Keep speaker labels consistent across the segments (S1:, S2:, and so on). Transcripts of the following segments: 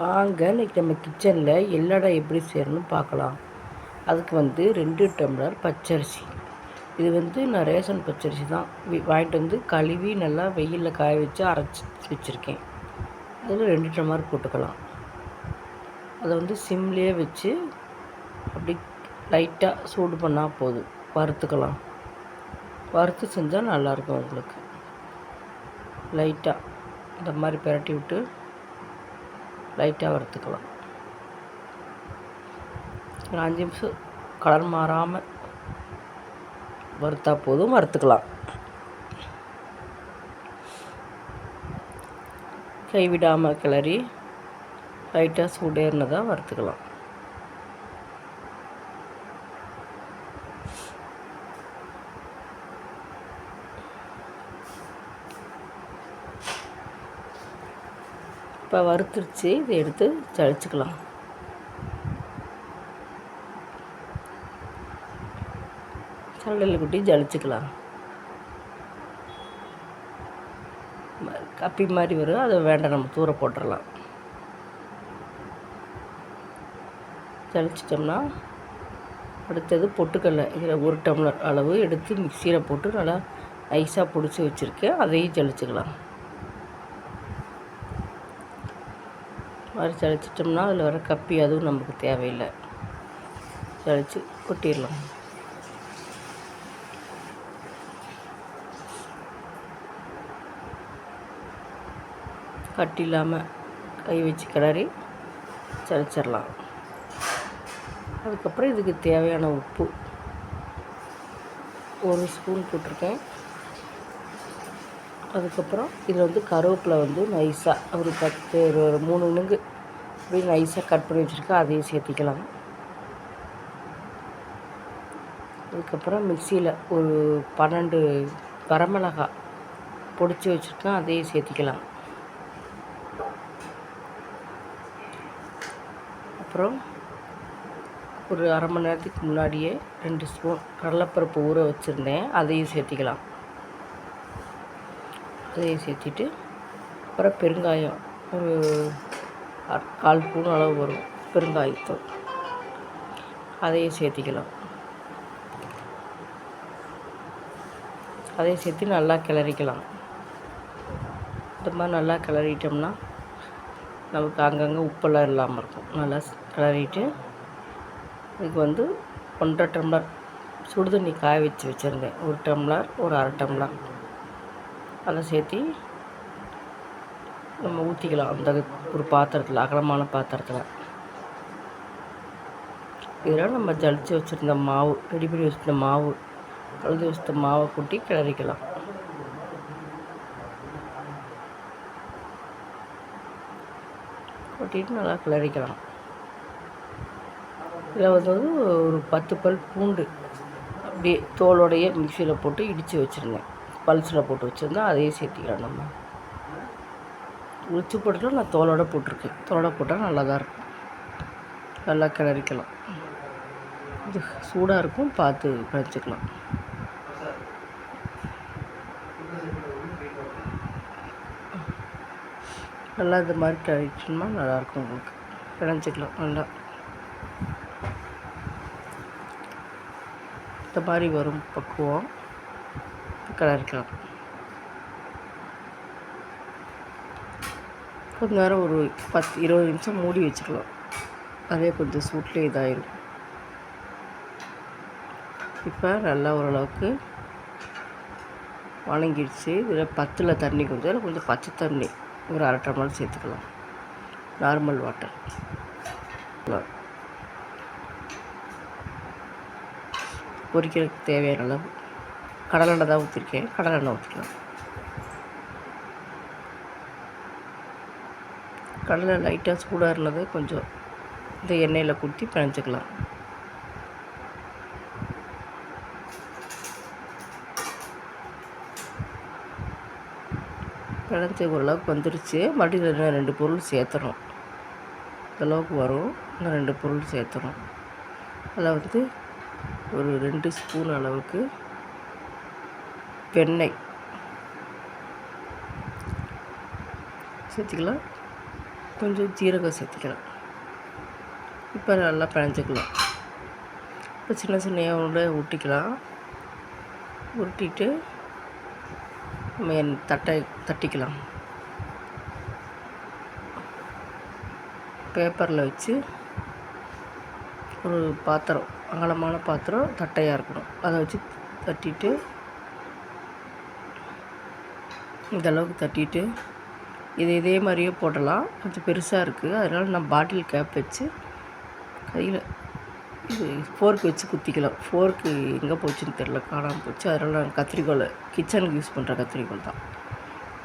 S1: வாங்க இன்றைக்கி நம்ம கிச்சனில் எல்லடை எப்படி செய்யணும்னு பார்க்கலாம். அதுக்கு வந்து ரெண்டு டம்ளர் பச்சரிசி. இது வந்து நான் ரேஷன் பச்சரிசி தான். வி- வாங்கிட்டு வந்து கழுவி நல்லா வெயிலில் காய வச்சு அரைச்சி வச்சுருக்கேன். அதில் ரெண்டு டம்ளர் போட்டுக்கலாம். அதை வந்து சிம்லேயே வச்சு அப்படி லைட்டாக சூடு பண்ணால் போதும். வறுத்துக்கலாம். வறுத்து செஞ்சால் நல்லாயிருக்கும் உங்களுக்கு. லைட்டாக இந்த மாதிரி பிரட்டி விட்டு லைட்டாக வறுத்துக்கலாம். ஒரு அஞ்சு நிமிஷம் கலர் மாறாமல் வறுத்தா போதும் வறுத்துக்கலாம். கைவிடாமல் கிளறி லைட்டாக சூடேறினதாக வறுத்துக்கலாம். இப்போ வறுத்துருச்சு. இதை எடுத்து சளிச்சுக்கலாம். சல்லல் குட்டி ஜலிச்சுக்கலாம். கப்பி மாதிரி வரும். அதை வேண்டாம் நம்ம தூர போட்டுடலாம் ஜலிச்சிட்டோம்னா அடுத்தது பொட்டுக்கடலை. இதில் ஒரு டம்ளர் அளவு எடுத்து மிக்சியில் போட்டு நல்லா நைஸாக பிடிச்சி வச்சுருக்கேன். அதையும் ஜலிச்சுக்கலாம். மாதிரி அழிச்சிட்டோம்னா அதில் வர கப்பி அதுவும் நமக்கு தேவையில்லை. ஜலிச்சு கொட்டிடலாம். கட்டி இல்லாமல் கை வச்சு கிளறி சளிச்சிடலாம். அதுக்கப்புறம் இதுக்கு தேவையான உப்பு. ஒரு ஸ்பூன் போட்டிருக்கேன். அதுக்கப்புறம் இதில் வந்து கருவேப்பிலை வந்து நைஸாக ஒரு பத்து ஒரு ஒரு மூணு நுங்கு அப்படியே நைஸாக கட் பண்ணி வச்சுருக்கேன். அதையும் சேர்த்திக்கலாம். அதுக்கப்புறம் மிக்சியில் ஒரு பன்னெண்டு வரமிளகாய் பொடிச்சு வச்சுருக்கேன். அதையும் சேர்த்திக்கலாம். அப்புறம் ஒரு அரை மணி நேரத்துக்கு முன்னாடியே ரெண்டு ஸ்பூன் கடலைப்பருப்பு ஊற வச்சுருந்தேன். அதையும் சேர்த்திக்கலாம். அதையும் சேர்த்திட்டு அப்புறம் பெருங்காயம் ஒரு கால் பூணு அளவு வரும் பெருங்காயத்தூள். அதையும் சேர்த்திக்கலாம். அதையும் சேர்த்து நல்லா கிளறிக்கலாம். இந்த மாதிரி நல்லா கிளறிட்டோம்னா நமக்கு அங்கங்கே உப்பெல்லாம் இல்லாமல் இருக்கும். நல்லா கிளறிட்டு இதுக்கு வந்து ஒன்றரை டம்ளர் சுடுதண்ணி காய வச்சு வச்சுருந்தேன். ஒரு டம்ளர் ஒரு அரை டம்ளர். அதை சேர்த்தி நம்ம ஊற்றிக்கலாம் அந்த ஒரு பாத்திரத்தில் அகலமான பாத்திரத்தில். இதில் நம்ம ஜலிச்சு வச்சுருந்த மாவு ரெடி பண்ணி வச்சுருந்த மாவு கழுதி வச்சுருந்த மாவை கூட்டி கிளறிக்கலாம். கொட்டிட்டு நல்லா கிளறிக்கலாம். இதில் வந்து ஒரு பத்து பல் பூண்டு அப்படியே தோலோடையே மிக்சியில் போட்டு இடித்து வச்சுருந்தேன். பல்ஸில் போட்டு வச்சுருந்தோம் அதையும் சேர்த்திக்கலாம் நம்ம. உரிச்சு போட்டுட்டு நான் தோலோட போட்டிருக்கேன். தோலோட போட்டால் நல்லா தான் இருக்கும். நல்லா கிளறிக்கலாம். இது சூடாக இருக்கும் பார்த்து கிளச்சிக்கலாம் நல்லா இது மாதிரி கிளறிட்டோம்னா நல்லாயிருக்கும் உங்களுக்கு. கிளச்சிக்கலாம் நல்லா. இந்த மாதிரி வரும் பக்குவம். கிளறிக்கலாம் கொஞ்ச நேரம் ஒரு பத்து இருபது நிமிஷம் மூடி வச்சுக்கலாம். அதே கொஞ்சம் சூட்லேயே இதாகிடும் இப்போ நல்லா ஓரளவுக்கு வணங்கிடுச்சு. இதில் பத்தில் தண்ணி கொஞ்சம் இதில் கொஞ்சம் பச்சை தண்ணி. ஒரு அரை டம்ளர் சேர்த்துக்கலாம். நார்மல் வாட்டர் பொரிக்கிறதுக்கு தேவையான அளவு. கடலெண்ணெய் தான் ஊற்றிருக்கேன் கடலெண்ணெய் ஊற்றிக்கலாம் கடலை லைட்டாக சூடாக இருந்தது. கொஞ்சம் இந்த எண்ணெயில் குத்தி பிணைஞ்சிக்கலாம். பிணைஞ்ச ஓரளவுக்கு வந்துருச்சு. மறுபடியும் இன்னும் ரெண்டு பொருள் சேர்த்துறோம். இந்த அளவுக்கு வரும். இன்னும் ரெண்டு பொருள் சேர்த்துறோம். அதில் வந்து ஒரு ரெண்டு ஸ்பூன் அளவுக்கு வெண்ணெய் சேர்த்துக்கலாம். கொஞ்சம் ஜீரகம் சேர்த்துக்கலாம். இப்போ நல்லா பிணைஞ்சிக்கலாம். இப்போ சின்ன சின்ன உள்ள உருட்டிக்கலாம். உருட்டிட்டு நம்ம என் தட்டை தட்டிக்கலாம். பேப்பரில் வச்சு ஒரு பாத்திரம் அகலமான பாத்திரம் தட்டையாக இருக்கணும். அதை வச்சு தட்டிட்டு இந்த அளவுக்கு தட்டிட்டு இது இதே மாதிரியே போடலாம். கொஞ்சம் பெருசாக இருக்குது அதனால் நான் பாட்டில் கேப் வச்சு கையில் இது ஃபோர்க் வச்சு குத்திக்கலாம். ஃபோர்க்கு எங்கே போச்சுன்னு தெரில காணாமல் போச்சு. அதனால் நான் கத்திரிக்கோலை கிச்சனுக்கு யூஸ் பண்ணுற கத்திரிக்கோல் தான்.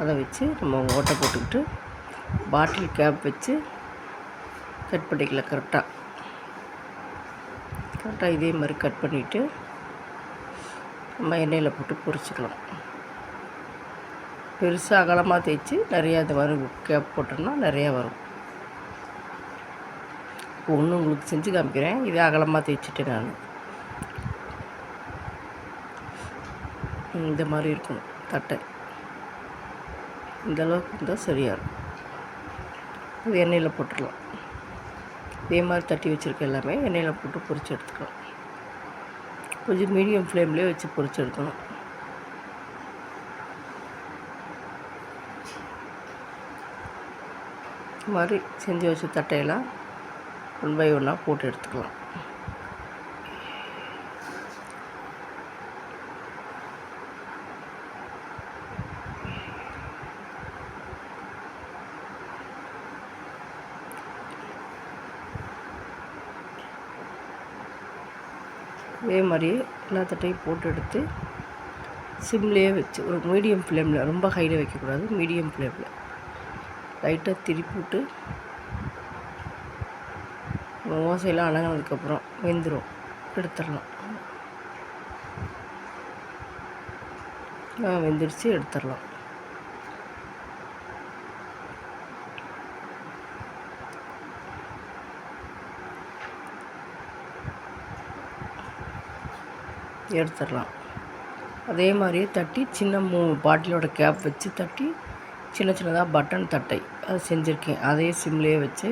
S1: அதை வச்சு நம்ம ஓட்டை போட்டுக்கிட்டு பாட்டில் கேப் வச்சு கட் பண்ணிக்கலாம் கரெக்டாக கரெக்டாக இதே மாதிரி கட் பண்ணிவிட்டு நம்ம எண்ணெயில் போட்டு பொரிச்சிக்கலாம். பெருசாக அகலமாக தேய்ச்சி நிறையா இந்த மாதிரி கேப் போட்டோம்னா நிறையா வரும். இப்போ ஒன்று உங்களுக்கு செஞ்சு காமிக்கிறேன். இதே அகலமாக தேய்ச்சிட்டேன் நான். இந்த மாதிரி இருக்கும் தட்டை. இந்த அளவுக்கு இருந்தால் சரியாக இருக்கும். இது எண்ணெயில் போட்டுடலாம் இதே மாதிரி தட்டி வச்சுருக்க எல்லாமே எண்ணெயில் போட்டு பொறிச்சு எடுத்துக்கலாம். கொஞ்சம் மீடியம் ஃப்ளேம்லேயே வச்சு பொறிச்சு எடுக்கணும். இது மாதிரி செஞ்சு வச்ச தட்டையெல்லாம் ஒன் பை ஒன்னாக போட்டு எடுத்துக்கலாம். இதே மாதிரியே எல்லா தட்டையும் போட்டு எடுத்து சிம்லேயே வச்சு ஒரு மீடியம் ஃப்ளேமில் ரொம்ப ஹையில் வைக்கக்கூடாது மீடியம் ஃப்ளேமில் லைட்டாக திருப்பி விட்டு ஓசையெல்லாம் அடங்கினதுக்கப்புறம் வெந்துடும் எடுத்துடலாம் வெந்துடுச்சு எடுத்துடலாம். எடுத்துடலாம். அதே மாதிரியே தட்டி சின்ன மூ பாட்டிலோட கேப் வச்சு தட்டி சின்ன சின்னதாக பட்டன் தட்டை. அது செஞ்சுருக்கேன். அதே சிம்லேயே வச்சு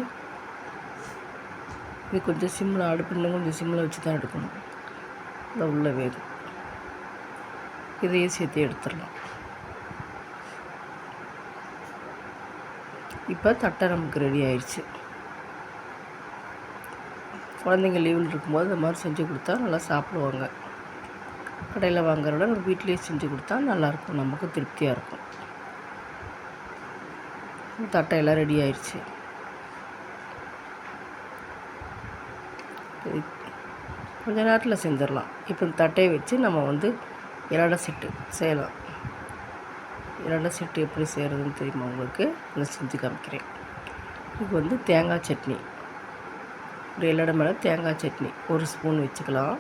S1: இது கொஞ்சம் சிம்மில் அடுப்பு கொஞ்சம் சிம்மில் வச்சு தான் எடுக்கணும். இல்லை உள்ள வேகும் இதையே சேர்த்து எடுத்துடலாம். இப்போ தட்டை நமக்கு ரெடி ஆயிடுச்சு குழந்தைங்க லீவில் இருக்கும்போது இந்த மாதிரி செஞ்சு கொடுத்தா நல்லா சாப்பிடுவாங்க. கடையில் வாங்குறத நம்ம வீட்டிலேயே செஞ்சு கொடுத்தா நல்லாயிருக்கும் நமக்கு திருப்தியாக இருக்கும். தட்டையெல்லாம் ரெடி ஆயிடுச்சு கொஞ்ச நேரத்தில் செஞ்சிடலாம். இப்போ இந்த தட்டையை வச்சு நம்ம வந்து இலடை செட்டு செய்யலாம். இலடை செட்டு எப்படி செய்கிறதுன்னு தெரியுமா உங்களுக்கு? நான் செஞ்சு காமிக்கிறேன். இது வந்து தேங்காய் சட்னி. ஒரு இலடை மேலே தேங்காய் சட்னி. ஒரு ஸ்பூன் வச்சுக்கலாம்.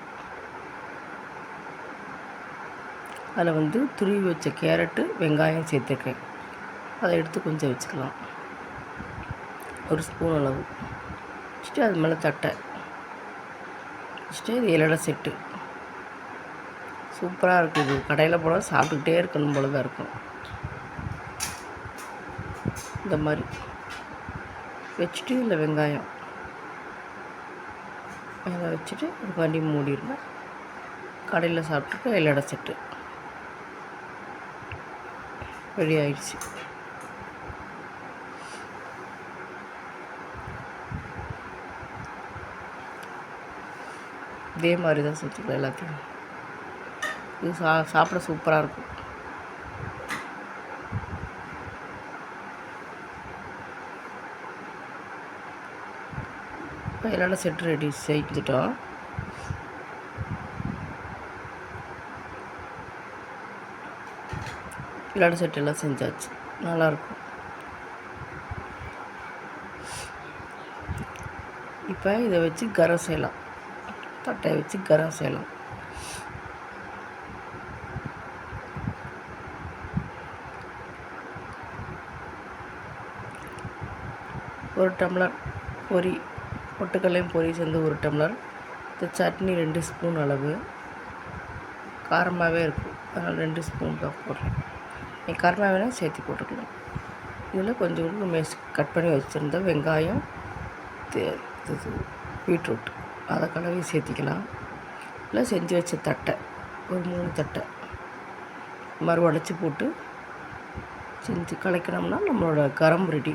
S1: அதில் வந்து துருவி வச்ச கேரட்டு வெங்காயம் சேர்த்துருக்கேன். அதை எடுத்து கொஞ்சம் வச்சுக்கலாம். ஒரு ஸ்பூன் அளவு. வச்சுட்டு அது மேலே தட்டை. வச்சுட்டு இது இலடை செட்டு. சூப்பராக இருக்குது இது. கடையில் போனால் சாப்பிட்டுக்கிட்டே இருக்கணும் போல தான் இருக்கும். இந்த மாதிரி. வச்சுட்டு இந்த வெங்காயம். அதை வச்சுட்டு ஒரு வண்டி மூடிடுவேன் கடையில் சாப்பிட்டுட்டு இலடை செட்டு. ரெடி ஆயிடுச்சு. இதே மாதிரி தான் செஞ்சுக்கலாம் எல்லாத்தையும். இது சா சாப்பிட சூப்பராக இருக்கும். இப்போ எல்லாம் செட் ரெடி செய்துட்டோம். இல்லாட செட் எல்லாம் செஞ்சாச்சு. நல்லாயிருக்கும் இப்போ இதை வச்சு கரம் செய்யலாம். தட்டை வச்சு கரம் செய்யலாம். ஒரு டம்ளர் பொரி பொட்டுக்கல்லையும் பொரி சேர்ந்து ஒரு டம்ளர். இந்த சட்னி ரெண்டு ஸ்பூன் அளவு. காரமாகவே இருக்கும். அதனால் ரெண்டு ஸ்பூன் தான் போடுறேன். நீ காரமாக வேணால் சேர்த்து போட்டுக்கலாம். இதில் கொஞ்சம் நம்ம கட் பண்ணி வச்சுருந்த வெங்காயம் பீட்ரூட். அதை கலவி சேர்த்திக்கலாம். இல்லை செஞ்சு வச்ச தட்டை ஒரு மூணு தட்டை மறு உடச்சி போட்டு செஞ்சு கலக்கினோம்னா நம்மளோட கரம் ரெடி.